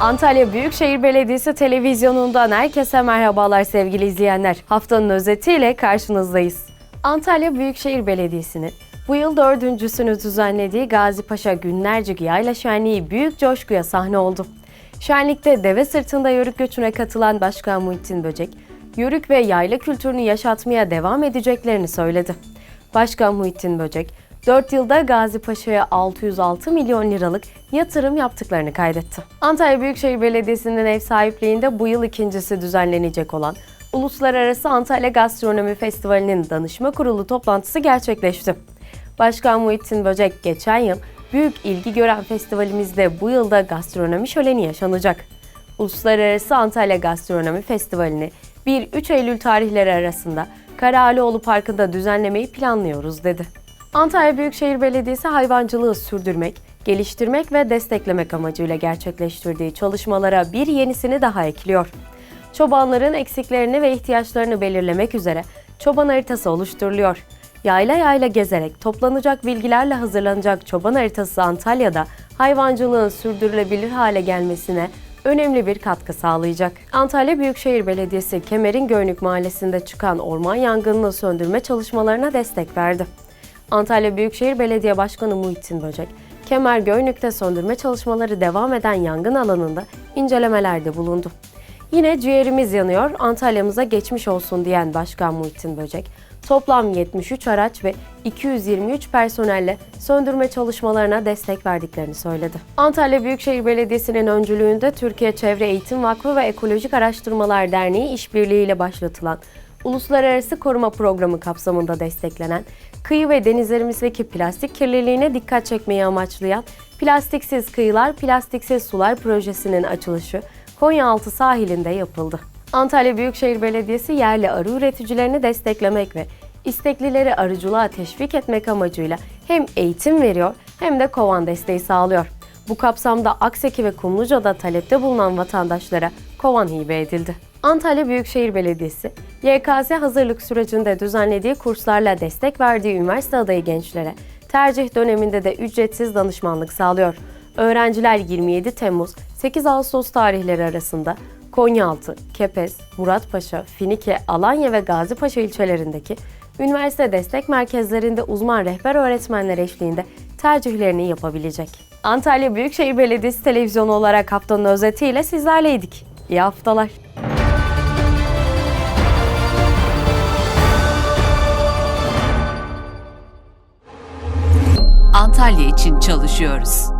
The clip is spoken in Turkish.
Antalya Büyükşehir Belediyesi televizyonundan herkese merhabalar sevgili izleyenler. Haftanın özetiyle karşınızdayız. Antalya Büyükşehir Belediyesi'nin bu yıl dördüncüsünü düzenlediği Gazi Paşa Günlerce Yayla Şenliği büyük coşkuya sahne oldu. Şenlikte deve sırtında yörük göçüne katılan Başkan Muhittin Böcek, yörük ve yayla kültürünü yaşatmaya devam edeceklerini söyledi. Başkan Muhittin Böcek, 4 yılda Gazi Paşa'ya 606 milyon liralık yatırım yaptıklarını kaydetti. Antalya Büyükşehir Belediyesi'nin ev sahipliğinde bu yıl ikincisi düzenlenecek olan Uluslararası Antalya Gastronomi Festivali'nin danışma kurulu toplantısı gerçekleşti. Başkan Muhittin Böcek geçen yıl büyük ilgi gören festivalimizde bu yılda gastronomi şöleni yaşanacak. Uluslararası Antalya Gastronomi Festivali'ni 1-3 Eylül tarihleri arasında Karahalioğlu Parkı'nda düzenlemeyi planlıyoruz dedi. Antalya Büyükşehir Belediyesi hayvancılığı sürdürmek, geliştirmek ve desteklemek amacıyla gerçekleştirdiği çalışmalara bir yenisini daha ekliyor. Çobanların eksiklerini ve ihtiyaçlarını belirlemek üzere çoban haritası oluşturuluyor. Yayla yayla gezerek toplanacak bilgilerle hazırlanacak çoban haritası Antalya'da hayvancılığın sürdürülebilir hale gelmesine önemli bir katkı sağlayacak. Antalya Büyükşehir Belediyesi Kemer'in Göynük Mahallesi'nde çıkan orman yangınını söndürme çalışmalarına destek verdi. Antalya Büyükşehir Belediye Başkanı Muhittin Böcek, Kemer Göynük'te söndürme çalışmaları devam eden yangın alanında incelemelerde bulundu. Yine ciğerimiz yanıyor, Antalya'mıza geçmiş olsun diyen Başkan Muhittin Böcek, toplam 73 araç ve 223 personelle söndürme çalışmalarına destek verdiklerini söyledi. Antalya Büyükşehir Belediyesi'nin öncülüğünde Türkiye Çevre Eğitim Vakfı ve Ekolojik Araştırmalar Derneği işbirliğiyle başlatılan Uluslararası Koruma Programı kapsamında desteklenen, kıyı ve denizlerimizdeki plastik kirliliğine dikkat çekmeyi amaçlayan Plastiksiz Kıyılar, Plastiksiz Sular projesinin açılışı Konyaaltı sahilinde yapıldı. Antalya Büyükşehir Belediyesi yerli arı üreticilerini desteklemek ve isteklileri arıcılığa teşvik etmek amacıyla hem eğitim veriyor hem de kovan desteği sağlıyor. Bu kapsamda Akseki ve Kumluca'da talepte bulunan vatandaşlara kovan hibe edildi. Antalya Büyükşehir Belediyesi, YKS hazırlık sürecinde düzenlediği kurslarla destek verdiği üniversite adayı gençlere tercih döneminde de ücretsiz danışmanlık sağlıyor. Öğrenciler 27 Temmuz 8 Ağustos tarihleri arasında Konyaaltı, Kepez, Muratpaşa, Finike, Alanya ve Gazipaşa ilçelerindeki üniversite destek merkezlerinde uzman rehber öğretmenler eşliğinde tercihlerini yapabilecek. Antalya Büyükşehir Belediyesi televizyonu olarak haftanın özetiyle sizlerleydik. İyi haftalar. Antalya için çalışıyoruz.